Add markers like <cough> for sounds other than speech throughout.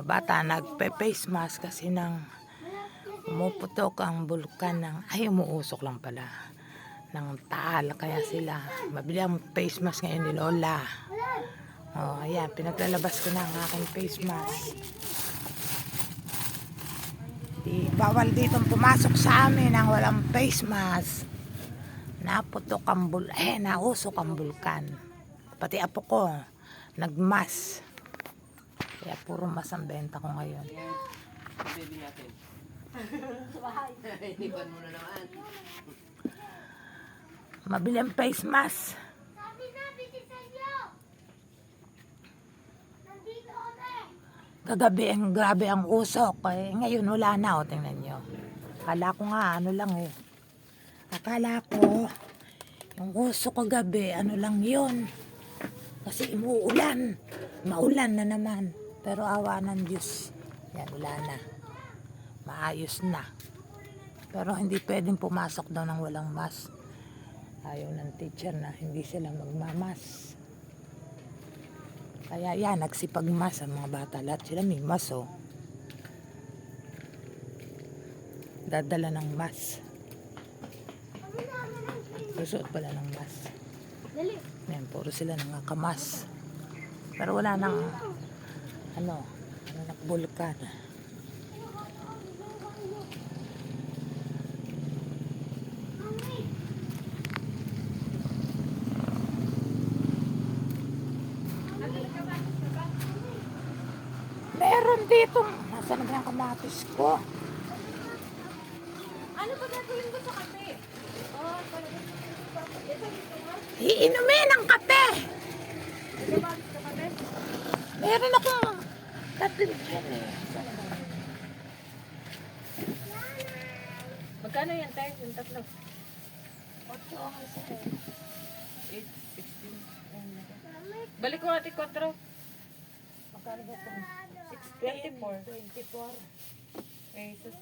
Mga bata nagpe-face mask kasi nang umuputok ang bulkan ng, ay umuusok lang pala, ng taal. Kaya sila, mabili ang face mask ngayon ni Lola. Oh, ayan, pinaglalabas ko na ang aking face mask. Di, bawal dito pumasok sa amin ang walang face mask. Naputok ang bul eh, nausok ang bulkan. Pati apo ko, nagmas. Kaya puro mas ang benta ko ngayon. Baby natin. Inipan mo na naman. Mabili ang face mask. Kagabi, ang grabe ang usok. Eh, ngayon wala na, o, tingnan nyo. Akala ko nga, ano lang eh. Akala ko, yung usok kagabi, ano lang yun. Kasi umuulan. Maulan na naman. Pero awa ng Diyos. Yan, wala na. Maayos na. Pero hindi pwedeng pumasok daw ng walang mask. Ayaw ng teacher na hindi sila magmamas. Kaya yan, nagsipagmas ang mga bata. Lahat sila may mas, oh. Dadala ng mas. Susuot pala ng mas. Yan, puro sila nangakamas. Pero wala nang, ano, ano nakbulkan. Meron dito. Nasaan na yung kamatis ko? Ano ba gagawin ko sa kape? Oh, Iinumin ang kape. Meron akong tatlo dyan eh. Magkano yan tayo? Yung tatlo? 8, 16. Balik ko ati 4. Magkano ba ito? 24. 24. pesos.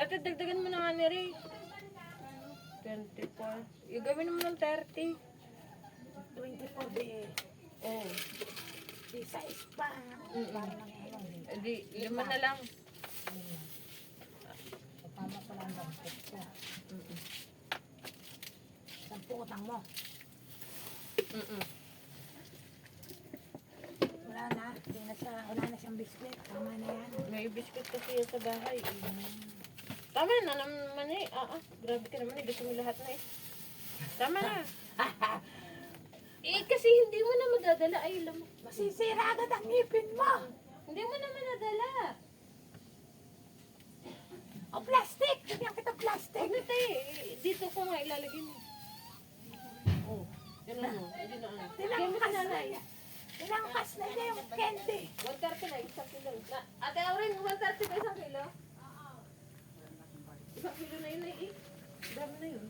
Ate, dagdagan mo na nga ni Ray. 24. Yung gawin mo ng 30. 24 de. Oh. Isa is pa. Mm-mm. Di, lima na lang. Tama pa lang ang dampot ko. Sampu utang mo. Mm-mm. Wala na. Hindi na siya, wala na siyang biskwit. Tama na yan. May biscuit kasi sa bahay. Tama na naman eh. Ah, ah. Grabe ka naman eh. Gusto mo lahat na eh. Tama na. <laughs> kasi hindi mo na madadala. Ay, alam mo. Masisira agad ang ngipin mo. Hindi mo na madadala. O plastic. Bigyan kita plastic. Na tayo eh. Dito ko nga ilalagay mo. Oh. Yan na mo. Hindi na ano. Tinangkas na yan. Tinangkas na niya yung candy. 130 na, isang kilo. Na, ate Aurin, 130 ba isang kilo? Isang kilo na yun eh. Dami na yun.